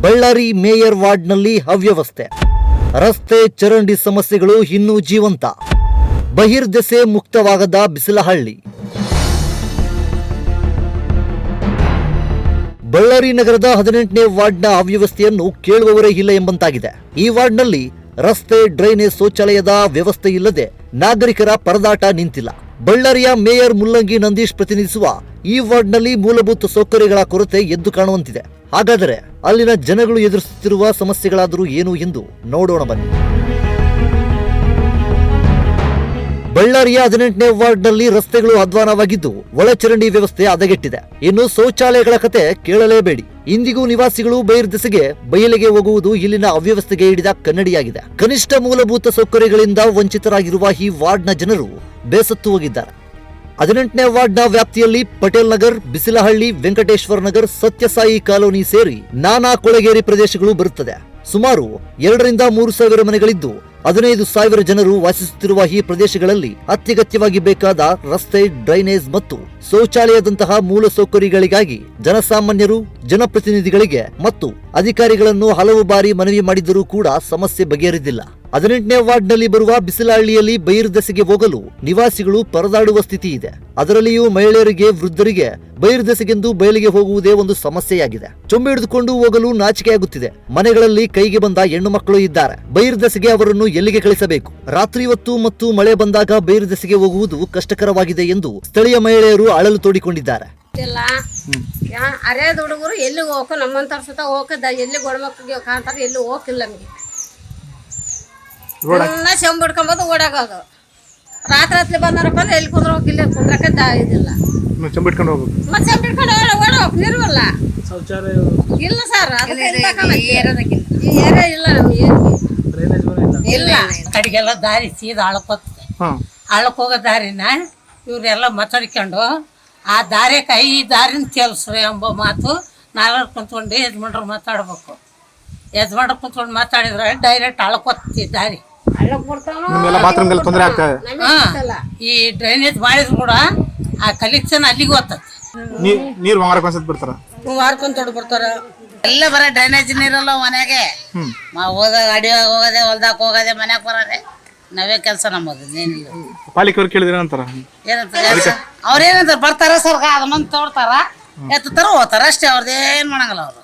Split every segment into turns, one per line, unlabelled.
Ballari mayor ವಾರ್ಡ್ನಲ್ಲಿ ಅವ್ಯವಸ್ಥೆ. ರಸ್ತೆ ಚರಂಡಿ ಸಮಸ್ಯೆಗಳು ಇನ್ನೂ ಜೀವಂತ. ಬಹಿರ್ದೆಸೆ ಮುಕ್ತವಾಗದ ಬಿಸಿಲಹಳ್ಳಿ. ಬಳ್ಳಾರಿ ನಗರದ ಹದಿನೆಂಟನೇ ವಾರ್ಡ್ನ ಅವ್ಯವಸ್ಥೆಯನ್ನು ಕೇಳುವವರೇ ಇಲ್ಲ ಎಂಬಂತಾಗಿದೆ. ಈ ವಾರ್ಡ್ನಲ್ಲಿ ರಸ್ತೆ ಡ್ರೈನೇಜ್ ಶೌಚಾಲಯದ ವ್ಯವಸ್ಥೆ ಇಲ್ಲದೆ ನಾಗರಿಕರ ಪರದಾಟ ನಿಂತಿಲ್ಲ. ಬಳ್ಳಾರಿಯ ಮೇಯರ್ ಮುಲ್ಲಂಗಿ ನಂದೀಶ್ ಪ್ರತಿನಿಧಿಸುವ ಈ ವಾರ್ಡ್ನಲ್ಲಿ ಮೂಲಭೂತ ಸೌಕರ್ಯಗಳ ಕೊರತೆ ಎದ್ದು ಕಾಣುವಂತಿದೆ. ಹಾಗಾದರೆ ಅಲ್ಲಿನ ಜನಗಳು ಎದುರಿಸುತ್ತಿರುವ ಸಮಸ್ಯೆಗಳಾದರೂ ಏನು ಎಂದು ನೋಡೋಣ ಬನ್ನಿ. ಬಳ್ಳಾರಿಯ ಹದಿನೆಂಟನೇ ವಾರ್ಡ್ನಲ್ಲಿ ರಸ್ತೆಗಳು ಅಧ್ವಾನವಾಗಿದ್ದು ಒಳಚರಂಡಿ ವ್ಯವಸ್ಥೆ ಹದಗೆಟ್ಟಿದೆ. ಇನ್ನು ಶೌಚಾಲಯಗಳ ಕತೆ ಕೇಳಲೇಬೇಡಿ. ಇಂದಿಗೂ ನಿವಾಸಿಗಳು ಬೈರ್ದೆಸೆಗೆ ಬಯಲಿಗೆ ಹೋಗುವುದು ಇಲ್ಲಿನ ಅವ್ಯವಸ್ಥೆಗೆ ಹಿಡಿದ ಕನ್ನಡಿಯಾಗಿದೆ. ಕನಿಷ್ಠ ಮೂಲಭೂತ ಸೌಕರ್ಯಗಳಿಂದ ವಂಚಿತರಾಗಿರುವ ಈ ವಾರ್ಡ್ನ ಜನರು ಬೇಸತ್ತು ಹೋಗಿದ್ದಾರೆ. ಹದಿನೆಂಟನೇ ವಾರ್ಡ್ನ ವ್ಯಾಪ್ತಿಯಲ್ಲಿ ಪಟೇಲ್ ನಗರ್, ಬಿಸಿಲಹಳ್ಳಿ, ವೆಂಕಟೇಶ್ವರ ನಗರ್, ಸತ್ಯಸಾಯಿ ಕಾಲೋನಿ ಸೇರಿ ನಾನಾ ಕೊಳಗೇರಿ ಪ್ರದೇಶಗಳು ಬರುತ್ತದೆ. ಸುಮಾರು ಎರಡರಿಂದ ಮೂರು ಸಾವಿರ ಮನೆಗಳಿದ್ದು, ಹದಿನೈದು ಸಾವಿರ ಜನರು ವಾಸಿಸುತ್ತಿರುವ ಈ ಪ್ರದೇಶಗಳಲ್ಲಿ ಅತ್ಯಗತ್ಯವಾಗಿ ಬೇಕಾದ ರಸ್ತೆ, ಡ್ರೈನೇಜ್ ಮತ್ತು ಶೌಚಾಲಯದಂತಹ ಮೂಲ ಸೌಕರ್ಯಗಳಿಗಾಗಿ ಜನಸಾಮಾನ್ಯರು, ಜನಪ್ರತಿನಿಧಿಗಳಿಗೆ ಮತ್ತು ಅಧಿಕಾರಿಗಳನ್ನು ಹಲವು ಬಾರಿ ಮನವಿ ಮಾಡಿದ್ದರೂ ಕೂಡ ಸಮಸ್ಯೆ ಬಗೆಹರಿದಿಲ್ಲ. ಹದಿನೆಂಟನೇ ವಾರ್ಡ್ನಲ್ಲಿ ಬರುವ ಬಿಸಿಲಹಳ್ಳಿಯಲ್ಲಿ ಬೈರ್ದೆಸೆಗೆ ಹೋಗಲು ನಿವಾಸಿಗಳು ಪರದಾಡುವ ಸ್ಥಿತಿ ಇದೆ. ಅದರಲ್ಲಿಯೂ ಮಹಿಳೆಯರಿಗೆ, ವೃದ್ಧರಿಗೆ ಬೈರ್ದೆಸೆಗೆಂದು ಬಯಲಿಗೆ ಹೋಗುವುದೇ ಒಂದು ಸಮಸ್ಯೆಯಾಗಿದೆ. ಚೊಂಬೆ ಹಿಡಿದುಕೊಂಡು ಹೋಗಲು ನಾಚಿಕೆಯಾಗುತ್ತಿದೆ. ಮನೆಗಳಲ್ಲಿ ಕೈಗೆ ಬಂದ ಹೆಣ್ಣು ಮಕ್ಕಳು ಇದ್ದಾರೆ. ಬೈರ್ದೆಸೆಗೆ ಅವರನ್ನು ಎಲ್ಲಿಗೆ ಕಳಿಸಬೇಕು? ರಾತ್ರಿ ಹೊತ್ತು ಮತ್ತು ಮಳೆ ಬಂದಾಗ ಬೈರ್ದೆಸೆಗೆ ಹೋಗುವುದು ಕಷ್ಟಕರವಾಗಿದೆ ಎಂದು ಸ್ಥಳೀಯ ಮಹಿಳೆಯರು ಅಳಲು ತೋಡಿಕೊಂಡಿದ್ದಾರೆ.
ಅರೇದ ಹುಡುಗರು ಎಲ್ಲಿಗೆ ಹೋಗೋ ನಮ್ಮಂತರ ಸುತ್ತ ಹೋಗದ ಎಲ್ಲಿ ಗಂಡ್ಮಕ್ಳಿಗೆ ಕಾಣ್ತಾರೆ ಎಲ್ಲಿ ಹೋಗಿಲ್ಲ ನಮಗೆ. ಎಲ್ಲ ಸೆಂಬ್ ಹಿಡ್ಕೊಂಬೋದು ಓಡಾಗೋದು. ರಾತ್ರಿ ರಾತ್ರಿ ಬಂದಾರಪ್ಪ ಅಂದ್ರೆ ಎಲ್ಲಿ ಕುಂದ್ರ ಹೋಗಿಲ್ಲ ಕುಂದ್ರಕ್ಕೆ ದಾ ಇದಿಲ್ಲ.
ಚಂಬಿಟ್ಕೊಂಡು ಹೋಗ್ಬೇಕು.
ಮತ್ತೆ ಸೆಂಬ್ ಹಿಡ್ಕೊಂಡು ಓಡ ಓಡ ನೀರುವಲ್ಲ ಇಲ್ಲ ಸರ್ ಅದಕ್ಕೆ ಇಲ್ಲ ಕಣೆ. ಈ ಏರಿಯಾ ಇಲ್ಲ ನಮಗೆ ಇಲ್ಲ.
ಕಡೆಗೆಲ್ಲ ದಾರಿ ಸೀದಾ ಅಳಕೋತ
ಹಾಂ.
ಹಳಕ್ ಹೋಗೋ ದಾರಿನ ಇವರೆಲ್ಲ ಮಾತಾಡ್ಕೊಂಡು ಆ ದಾರಿಕ ಈ ದಾರಿನ ತೇಲ್ಸ್ರಿ ಎಂಬ ಮಾತು ನಾಲ್ಕು ಕುಂತ್ಕೊಂಡು ಯಜಮಾನ್ರು ಮಾತಾಡ್ಬೇಕು. ಯಜಮಾನ್ರು ಕುಂತ್ಕೊಂಡು ಮಾತಾಡಿದ್ರೆ ಡೈರೆಕ್ಟ್ ಅಳಕೋತಿ ದಾರಿ.
ನಿಮ್ಗೆಲ್ಲ ಬಾತ್ರೂಮ್ಗೆಲ್ಲ ತೊಂದರೆ ಆಗ್ತದೆ
ನಮಗೆ
ಹಾ.
ಗೊತ್ತಿಲ್ಲ.
ಈ ಡ್ರೈನೇಜ್ ಮಾಡಿದ್ರು ಕೂಡ ಆ ಕಲೆಕ್ಷನ್ ಅಲ್ಲಿಗೆ ಹೋಗ್ತದೆ
ನೀರ್ ಅನ್ಸತ್ ಬಿಡ್ತಾರ?
ಮಾರ್ಕೊಂಡ್ ತೊಡ್ ಬಿಡ್ತಾರ. ಎಲ್ಲ ಬರ ಡ್ರೈನೇಜ್ ನೀರಲ್ಲ ಮನೆಗೆ. ಹೋದಾಗ ಅಡಿಯಾಗ ಹೋಗೋದೆ ಹೊಲ್ದಾಗ ಹೋಗೋದೆ ಮನೆಗೆ ಬರೋದೆ ನಾವೇ ಕೆಲಸ ನಮ್ಮದು ಏನಿಲ್ಲ.
ಪಾಲಿಕೆ ಅವ್ರು ಕೇಳಿದ್ರೆ ಅಂತಾರ
ಏನಂತ ಅವ್ರೇನಂತಾರ ಬರ್ತಾರ ಸರ್ಗ ಅದ ಮಂದಿ ತೋಡ್ತಾರ ಎತ್ತಾರ ಹೋಗ್ತಾರ ಅಷ್ಟೇ ಅವ್ರದ್ದು ಏನು ಮಾಡಂಗಿಲ್ಲ ಅವರು.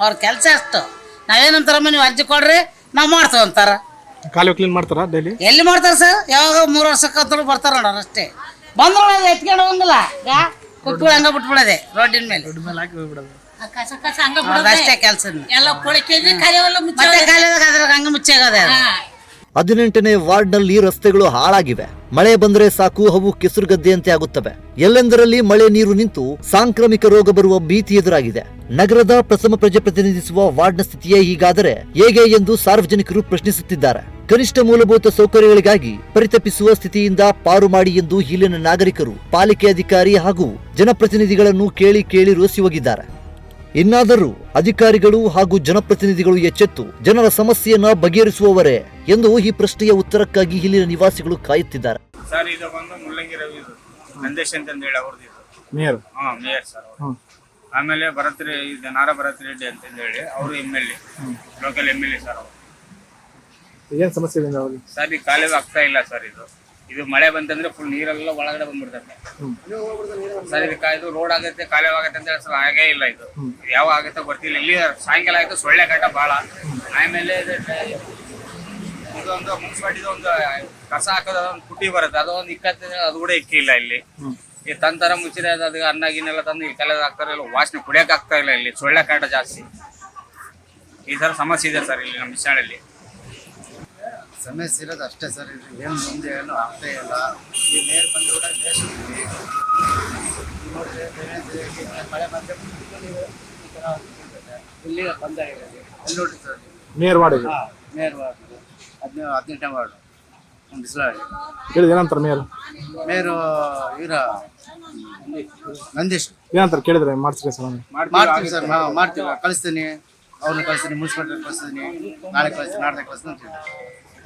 ಅವ್ರ ಕೆಲಸ ಅಷ್ಟು. ನಾವೇನಂತಾರಮ್ಮ ನೀವು ಅರ್ಜಿ ಕೊಡ್ರಿ ನಾವು ಮಾಡ್ತೇವೆ ಅಂತಾರ
ಕಾಲುವೆ ಕ್ಲೀನ್ ಮಾಡ್ತಾರ ಡೈಲಿ
ಎಲ್ಲಿ ಮಾಡ್ತಾರ ಸರ್ ಯಾವಾಗ ಮೂರು ವರ್ಷಕ್ಕಂತೂ ಬರ್ತಾರ ನೋಡ್ರ ಅಷ್ಟೇ. ಬಂದ್ರು ಎತ್ಕೊಂಡು ಹೋಗಂಗಿಲ್ಲ. ಯಾ ಕುಟ್ಬಿಡ ಹಂಗ ಬಿಟ್ಬಿಡದೆ ರೋಡಿನ ಮೇಲೆ.
ಕಸ ಕಸ ಹಂಗ
ಅಷ್ಟೇ ಕೆಲಸ ಎಲ್ಲ ಕೊಳಕೆ ಮತ್ತೆ ಕಾಲದಾಗ ಅದ್ರಾಗ ಹಂಗ ಮುಚ್ಚಾಗದ.
ಹದಿನೆಂಟನೇ ವಾರ್ಡ್ನಲ್ಲಿ ರಸ್ತೆಗಳು ಹಾಳಾಗಿವೆ. ಮಳೆ ಬಂದರೆ ಸಾಕು, ಅವು ಕೆಸರುಗದ್ದೆಯಂತೆ ಆಗುತ್ತವೆ. ಎಲ್ಲೆಂದರಲ್ಲಿ ಮಳೆ ನೀರು ನಿಂತು ಸಾಂಕ್ರಾಮಿಕ ರೋಗ ಬರುವ ಭೀತಿ ಎದುರಾಗಿದೆ. ನಗರದ ಪ್ರಥಮ ಪ್ರಜೆ ಪ್ರತಿನಿಧಿಸುವ ವಾರ್ಡ್ನ ಸ್ಥಿತಿಯೇ ಹೀಗಾದರೆ ಹೇಗೆ ಎಂದು ಸಾರ್ವಜನಿಕರು ಪ್ರಶ್ನಿಸುತ್ತಿದ್ದಾರೆ. ಕನಿಷ್ಠ ಮೂಲಭೂತ ಸೌಕರ್ಯಗಳಿಗಾಗಿ ಪರಿತಪಿಸುವ ಸ್ಥಿತಿಯಿಂದ ಪಾರು ಮಾಡಿ ಎಂದು ಇಲ್ಲಿನ ನಾಗರಿಕರು ಪಾಲಿಕೆ ಅಧಿಕಾರಿ ಹಾಗೂ ಜನಪ್ರತಿನಿಧಿಗಳನ್ನು ಕೇಳಿ ಕೇಳಿ ರೋಸಿ ಹೋಗಿದ್ದಾರೆ. ಇನ್ನಾದರೂ ಅಧಿಕಾರಿಗಳು ಹಾಗೂ ಜನಪ್ರತಿನಿಧಿಗಳು ಎಚ್ಚೆತ್ತು ಜನರ ಸಮಸ್ಯೆಯನ್ನ ಬಗೆಹರಿಸುವವರೇ ಎಂದು ಈ ಪ್ರಶ್ನೆಯ ಉತ್ತರಕ್ಕಾಗಿ ಇಲ್ಲಿನ ನಿವಾಸಿಗಳು ಕಾಯುತ್ತಿದ್ದಾರೆ.
ಸರ್ ಇದು ಬಂದು ಮುಳ್ಳಂಗಿ ರವಿ ಇದು. ನಂದೇಶ್ ಅಂತಂದು ಹೇಳಿ ಅವ್ರದ್ದು ಇದು.
ಹಾ
ಹಾಂ ಮೇಯರ್ ಸರ್ ಅವರು. ಆಮೇಲೆ ಭರತ್ ರೆ- ಇದು ನಾರಾ ಭರತ್ ರೆಡ್ಡಿ ಅಂತಂದು ಹೇಳಿ ಅವರು M L A. Local M L A sir ಅವರು.
ಏನ್ ಸಮಸ್ಯೆ ಇದೆ ಅವ್ರಿಗೆ
ಸರ್ ಈ ಕಾಲೇಜ್ ಆಗ್ತಾ ಇಲ್ಲ ಸರ್ ಇದು. ಇದು ಮಳೆ ಬಂತಂದ್ರೆ ಫುಲ್ ನೀರೆಲ್ಲ ಒಳಗಡೆ ಬಂದ್ಬಿಡ್ತದೆ ಸರ್, ಇದು ರೋಡ್ ಆಗುತ್ತೆ ಕಾಲುವೆ ಆಗುತ್ತೆ ಅಂತ ಹೇಳಿ ಸರ್, ಹಾಗೇ ಇಲ್ಲ ಇದು. ಯಾವ ಆಗುತ್ತೆ ಗೊತ್ತಿಲ್ಲ. ಇಲ್ಲಿ ಸಾಯಂಕಾಲ ಆಯ್ತು, ಸೊಳ್ಳೆ ಕಾಟ ಬಹಳ ಆಮೇಲೆ ಇದೊಂದು ಮುನ್ಸಿಪಾಲ್ಟಿ ಒಂದು ಕಸ ಹಾಕೋದು ಒಂದು ಕುಟ್ಟಿ ಬರುತ್ತೆ. ಅದೊಂದು ಇಕ್ಕತ್ತೆ, ಅದು ಕೂಡ ಇಕ್ಕಿಲ್ಲ ಇಲ್ಲಿ. ಈ ತಂತರ ಮುಚ್ಚಿದೆ ಅದು ಅನ್ನ ಗಿನ್ನೆಲ್ಲ ತಂದು ಇಲ್ಲಿ ಕಲೆ ಹಾಕ್ತಾರೆ, ಇಲ್ಲ ವಾಸನೆ ಕುಡಿಯಕ್ಕೆ ಆಗ್ತಾ ಇಲ್ಲ ಇಲ್ಲಿ. ಸೊಳ್ಳೆ ಕಾಟ ಜಾಸ್ತಿ. ಈ ಥರ ಸಮಸ್ಯೆ ಇದೆ ಸರ್ ಇಲ್ಲಿ ನಮ್ಮ ವಿಶಾಲಲ್ಲಿ
ಸಮಸ್ಯೆ ಇರೋದು ಅಷ್ಟೇ ಸರ್. ಇದು ಏನು ಮುಂದೆ ಏನು ಆಗ್ತಾ ಇಲ್ಲ. ಈ ನೀರು ಬಂದು ಕೂಡ ಬೇಸ್ ನೋಡಿದ್ರೆ ಮಳೆ ಬಂದರೆ ಇಲ್ಲಿ ಬಂದ ಇರೋದು ಎಲ್ಲಿ ನೋಡಿ ಸರ್?
ನೀರು ವಾರ್ಡ್
ಹಾಂ ಮೇರ್ ವಾರ್ಡ್ ಹದಿನೇಳು ಹದಿನೆಂಟನೇ ವಾರ್ಡು. ಬಿಸಿಲಾಡಿ
ಕೇಳಿದ್ರೆ ಏನಂತಾರ ಮೇಯರ್
ಮೇರು ಇವರ ನಂದೀಶ್.
ಏನಂತಾರೆ ಕೇಳಿದ್ರೆ ಮಾಡ್ಸ್ರಿ ಸರ್
ಮಾಡ್ತೀವಿ ಸರ್. ನಾವು ಮಾಡ್ತೀವಿ. ಕಳಿಸ್ತೀನಿ. ಅವ್ರನ್ನ ಕಳಿಸ್ತೀನಿ ಮುನ್ಸಿಪಾಲ್ಟಿ ಕಳಿಸ್ತೀನಿ. ನಾಳೆ ಕಳಿಸ್ತೀನಿ ನಾಡ್ದೆ ಕಳಿಸ್ತೀನಿ ಅಂತ ಹೇಳಿ